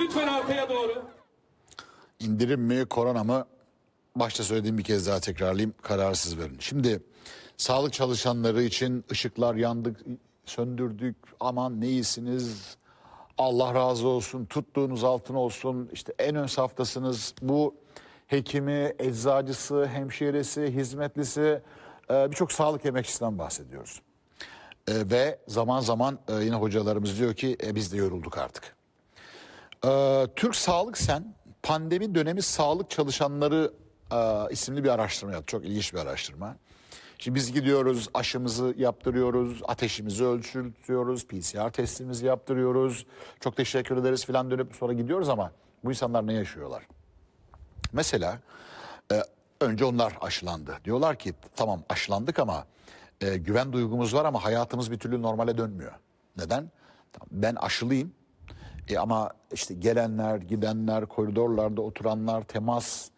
Lütfen arkaya doğru. İndirim mi, korona mı? Başta söylediğim bir kez daha tekrarlayayım. Kararsız verin. Şimdi sağlık çalışanları için ışıklar yandık, söndürdük. Aman ne iyisiniz. Allah razı olsun. Tuttuğunuz altın olsun. İşte en ön saftasınız. Bu hekimi, eczacısı, hemşiresi, hizmetlisi e, birçok sağlık emekçisinden bahsediyoruz. E, ve zaman zaman e, yine hocalarımız diyor ki e, biz de yorulduk artık. Ee, Türk Sağlık Sen pandemi dönemi sağlık çalışanları e, isimli bir araştırma yaptı. Çok ilginç bir araştırma. Şimdi biz gidiyoruz, aşımızı yaptırıyoruz, ateşimizi ölçültüyoruz, PCR testimizi yaptırıyoruz. Çok teşekkür ederiz falan dönüp sonra gidiyoruz ama bu insanlar ne yaşıyorlar? Mesela e, önce onlar aşılandı. Diyorlar ki tamam aşılandık ama e, güven duygumuz var ama hayatımız bir türlü normale dönmüyor. Neden? Ben aşılıyım e, ama işte gelenler, gidenler, koridorlarda oturanlar, temas,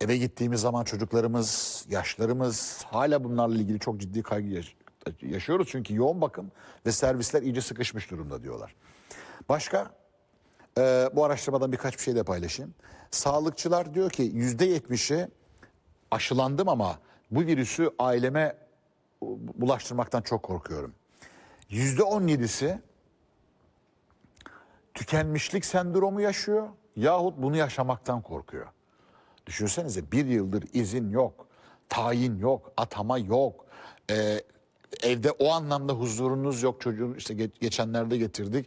eve gittiğimiz zaman çocuklarımız, yaşlarımız hala bunlarla ilgili çok ciddi kaygı yaş- yaşıyoruz. Çünkü yoğun bakım ve servisler iyice sıkışmış durumda diyorlar. Başka? Ee, bu araştırmadan birkaç bir şey de paylaşayım. Sağlıkçılar diyor ki yüzde yetmişi aşılandım ama bu virüsü aileme bulaştırmaktan çok korkuyorum. Yüzde on yedisi tükenmişlik sendromu yaşıyor yahut bunu yaşamaktan korkuyor. Düşünsenize bir yıldır izin yok, tayin yok, atama yok. Ee, evde o anlamda huzurunuz yok. Çocuğun işte ge- geçenlerde getirdik.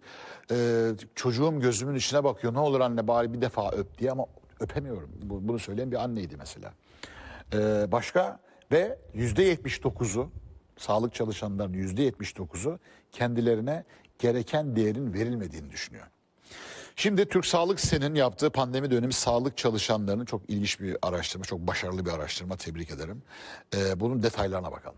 Ee, çocuğum gözümün içine bakıyor. Ne olur anne bari bir defa öp diye ama öpemiyorum. Bu- Bunu söyleyen bir anneydi mesela. Ee, başka ve yüzde yetmiş dokuzu sağlık çalışanlarının yüzde yetmiş dokuzu kendilerine gereken değerin verilmediğini düşünüyor. Şimdi Türk Sağlık Sen'in yaptığı pandemi dönemi sağlık çalışanlarının çok ilginç bir araştırma, çok başarılı bir araştırma. Tebrik ederim. Ee, bunun detaylarına bakalım.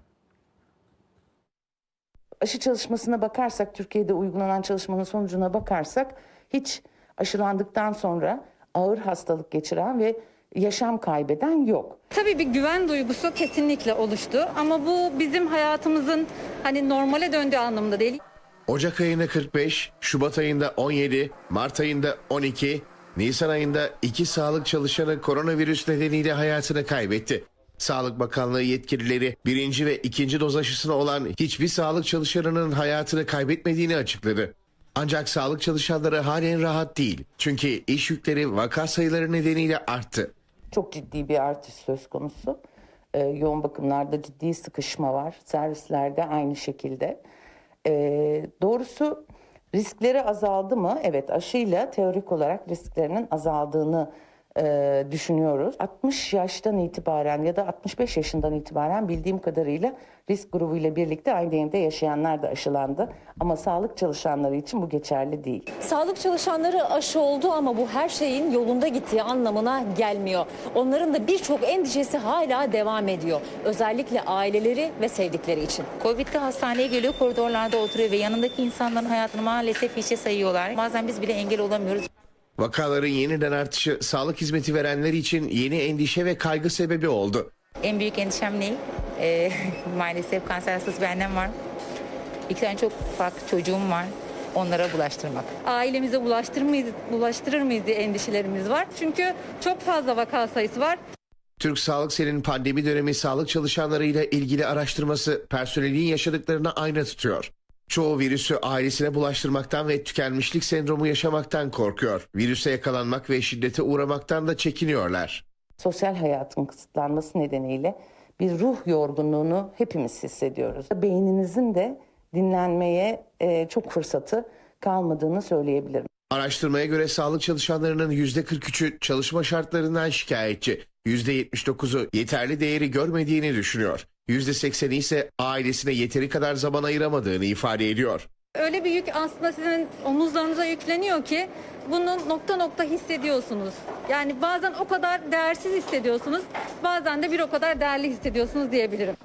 aşı çalışmasına bakarsak, Türkiye'de uygulanan çalışmanın sonucuna bakarsak hiç aşılandıktan sonra ağır hastalık geçiren ve yaşam kaybeden yok. Tabii bir güven duygusu kesinlikle oluştu ama bu bizim hayatımızın hani normale döndüğü anlamında değil. Ocak ayında 45, Şubat ayında 17, Mart ayında 12, Nisan ayında 2 sağlık çalışanı koronavirüs nedeniyle hayatını kaybetti. Sağlık Bakanlığı yetkilileri birinci ve ikinci doz aşısına olan hiçbir sağlık çalışanının hayatını kaybetmediğini açıkladı. Ancak sağlık çalışanları halen rahat değil. Çünkü iş yükleri vaka sayıları nedeniyle arttı. Çok ciddi bir artış söz konusu. Ee, yoğun bakımlarda ciddi sıkışma var. Servislerde aynı şekilde. Ee, doğrusu riskleri azaldı mı? Evet aşıyla teorik olarak risklerinin azaldığını e, düşünüyoruz. 60 yaştan itibaren ya da 65 yaşından itibaren bildiğim kadarıyla risk grubuyla birlikte aynı evde yaşayanlar da aşılandı. Ama sağlık çalışanları için bu geçerli değil. Sağlık çalışanları aşı oldu ama bu her şeyin yolunda gittiği anlamına gelmiyor. Onların da birçok endişesi hala devam ediyor. Özellikle aileleri ve sevdikleri için. Covid'de hastaneye geliyor koridorlarda oturuyor ve yanındaki insanların hayatını maalesef hiçe sayıyorlar. Bazen biz bile engel olamıyoruz. Vakaların yeniden artışı sağlık hizmeti verenler için yeni endişe ve kaygı sebebi oldu. En büyük endişem ne? Ee, maalesef kanser hastası bir annem var. İki tane çok ufak çocuğum var. Onlara bulaştırmak. Ailemize bulaştırır mıyız, bulaştırır mıyız diye endişelerimiz var. Çünkü çok fazla vaka sayısı var. Türk Sağlık Sen'in pandemi dönemi sağlık çalışanlarıyla ilgili araştırması personelin yaşadıklarına ayna tutuyor. Çoğu virüsü ailesine bulaştırmaktan ve tükenmişlik sendromu yaşamaktan korkuyor. Virüse yakalanmak ve şiddete uğramaktan da çekiniyorlar. sosyal hayatın kısıtlanması nedeniyle bir ruh yorgunluğunu hepimiz hissediyoruz. Beyninizin de dinlenmeye e, çok fırsatı kalmadığını söyleyebilirim. Araştırmaya göre sağlık çalışanlarının %43'ü çalışma şartlarından şikayetçi. %79'u yeterli değeri görmediğini düşünüyor. %80'i ise ailesine yeteri kadar zaman ayıramadığını ifade ediyor. Öyle bir yük aslında sizin omuzlarınıza yükleniyor ki bunu nokta nokta hissediyorsunuz. Yani bazen o kadar değersiz hissediyorsunuz, bazen de bir o kadar değerli hissediyorsunuz diyebilirim.